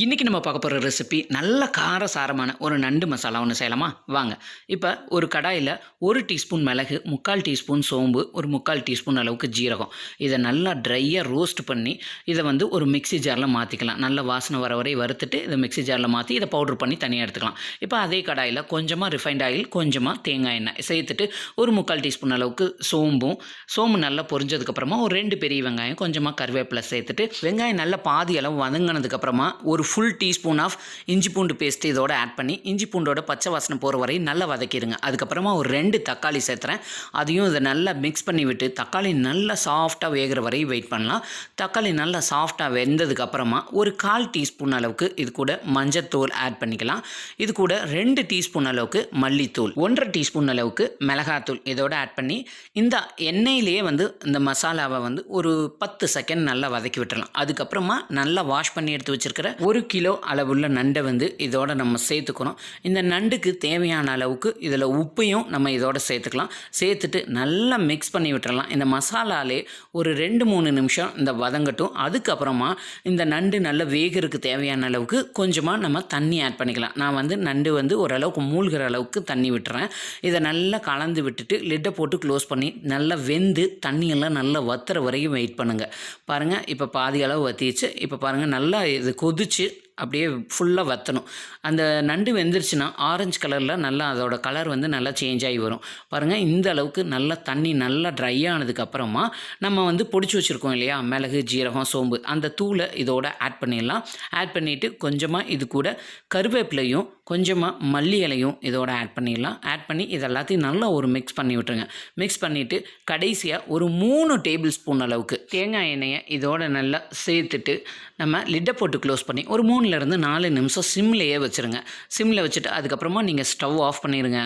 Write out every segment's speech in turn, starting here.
இன்றைக்கி நம்ம பார்க்க போகிற ரெசிபி நல்ல காரசாரமான ஒரு நண்டு மசாலா ஒன்று செய்யலாமா? வாங்க. இப்போ ஒரு கடாயில் ஒரு டீஸ்பூன் மிளகு முக்கால் டீஸ்பூன் சோம்பு ஒரு முக்கால் டீஸ்பூன் அளவுக்கு ஜீரகம். இதை நல்லா ட்ரையாக ரோஸ்ட் பண்ணி இதை வந்து ஒரு மிக்ஸி ஜாரில் மாற்றிக்கலாம் நல்ல வாசனை வர வரை வறுத்துட்டு இதை மிக்ஸி ஜாரில் மாற்றி இதை பவுடர் பண்ணி தனியாக எடுத்துக்கலாம். இப்போ அதே கடாயில் கொஞ்சமாக ரிஃபைண்ட் ஆயில் கொஞ்சமாக தேங்காய் எண்ணெய் சேர்த்துட்டு ஒரு முக்கால் டீஸ்பூன் அளவுக்கு சோம்பும் சோம்பு நல்லா பொரிஞ்சதுக்கப்புறமா ஒரு ரெண்டு பெரிய வெங்காயம் கொஞ்சமாக கருவேப்பிலை சேர்த்துட்டு வெங்காயம் நல்லா பாதி அளவு வதங்கினதுக்கப்புறமா ஒரு ஃபுல் டீஸ்பூன் ஆஃப் இஞ்சி பூண்டு பேஸ்ட் இதோட ஆட் பண்ணி இஞ்சி பூண்டோட பச்சை வாசனை போகிற வரை நல்லா வதக்கிடுங்க. அதுக்கப்புறமா ஒரு ரெண்டு தக்காளி சேர்த்துறேன். அதையும் இதை நல்லா மிக்ஸ் பண்ணி விட்டு தக்காளி நல்லா சாஃப்டாக வேகிற வரை வெயிட் பண்ணலாம். தக்காளி நல்லா சாஃப்டாக வெந்ததுக்கப்புறமா ஒரு கால் டீஸ்பூன் அளவுக்கு இது கூட மஞ்சத்தூள் ஆட் பண்ணிக்கலாம். இது கூட ரெண்டு டீஸ்பூன் அளவுக்கு மல்லித்தூள் ஒன்றரை டீஸ்பூன் அளவுக்கு மிளகாத்தூள் இதோட ஆட் பண்ணி இந்த எண்ணெயிலேயே வந்து இந்த மசாலாவை வந்து ஒரு பத்து செகண்ட் நல்லா வதக்கி விட்டுறலாம். அதுக்கப்புறமா நல்லா வாஷ் பண்ணி எடுத்து வச்சிருக்கிற ஒரு கிலோ அளவுள்ள நண்டை வந்து இதோட நம்ம சேர்த்துக்கணும். இந்த நண்டுக்கு தேவையான அளவுக்கு இதில் உப்பையும் நம்ம இதோட சேர்த்துக்கலாம். சேர்த்துட்டு நல்லா மிக்ஸ் பண்ணி விட்டுறலாம். இந்த மசாலாலே ஒரு ரெண்டு மூணு நிமிஷம் இந்த வதங்கட்டும். அதுக்கப்புறமா இந்த நண்டு நல்லா வேகிறதுக்கு தேவையான அளவுக்கு கொஞ்சமாக நம்ம தண்ணி ஆட் பண்ணிக்கலாம். நான் வந்து நண்டு வந்து ஓரளவுக்கு மூழ்கிற அளவுக்கு தண்ணி விட்டுறேன். இதை நல்லா கலந்து விட்டுட்டு லிட்டை போட்டு க்ளோஸ் பண்ணி நல்லா வெந்து தண்ணியெல்லாம் நல்லா வத்துற வரைக்கும் வெயிட் பண்ணுங்கள் பாருங்கள் இப்போ பாதி அளவு வத்திச்சு இப்போ பாருங்கள் நல்லா இது கொதிச்சு し அப்படியே ஃபுல்லாக வற்றணும் அந்த நண்டு வெந்துருச்சுன்னா ஆரஞ்சு கலரில் நல்லா அதோட கலர் வந்து நல்லா சேஞ்ச் ஆகி வரும். பாருங்கள் இந்த அளவுக்கு நல்லா தண்ணி நல்லா ட்ரை ஆனதுக்கப்புறமா நம்ம வந்து பொடிச்சு வச்சுருக்கோம் இல்லையா? மிளகு ஜீரகம் சோம்பு. அந்த தூளை இதோட ஆட் பண்ணிடலாம். ஆட் பண்ணிவிட்டு கொஞ்சமாக இது கூட கருவேப்பிலையும் கொஞ்சமாக மல்லி இலையும் இதோட ஆட் பண்ணிடலாம். ஆட் பண்ணி இது எல்லாத்தையும் நல்லா ஒரு மிக்ஸ் பண்ணி விட்டுருங்க. மிக்ஸ் பண்ணிவிட்டு கடைசியாக ஒரு மூணு டேபிள் ஸ்பூன் அளவுக்கு தேங்காய் எண்ணெயை இதோட நல்லா சேர்த்துட்டு நம்ம லிட்டை போட்டு க்ளோஸ் பண்ணி ஒரு மூணு மூணுலேருந்து நாலு நிமிஷம் சிம்லேயே வச்சுருங்க. சிம்மில் வச்சுட்டு அதுக்கப்புறமா நீங்கள் ஸ்டவ் ஆஃப் பண்ணிடுங்க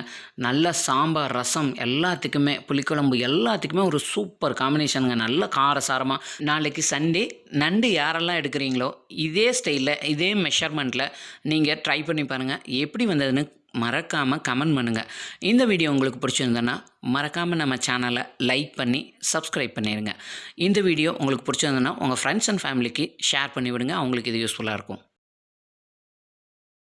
நல்ல சாம்பார் ரசம் எல்லாத்துக்குமே புளிக்குழம்பு எல்லாத்துக்குமே ஒரு சூப்பர் காம்பினேஷனுங்க. நல்ல காரசாரமாக நாளைக்கு சண்டே நண்டு யாரெல்லாம் எடுக்கிறீங்களோ இதே ஸ்டைலில் இதே மெஷர்மெண்ட்டில் நீங்கள் ட்ரை பண்ணி பாருங்கள் எப்படி வந்ததுன்னு மறக்காமல் கமெண்ட் பண்ணுங்கள் இந்த வீடியோ உங்களுக்கு பிடிச்சிருந்தேன்னா மறக்காமல் நம்ம சேனலை லைக் பண்ணி சப்ஸ்கிரைப் பண்ணிடுங்க இந்த வீடியோ உங்களுக்கு பிடிச்சிருந்ததுன்னா உங்கள் ஃப்ரெண்ட்ஸ் அண்ட் ஃபேமிலிக்கு ஷேர் பண்ணி விடுங்க அவங்களுக்கு இது யூஸ்ஃபுல்லாக இருக்கும்.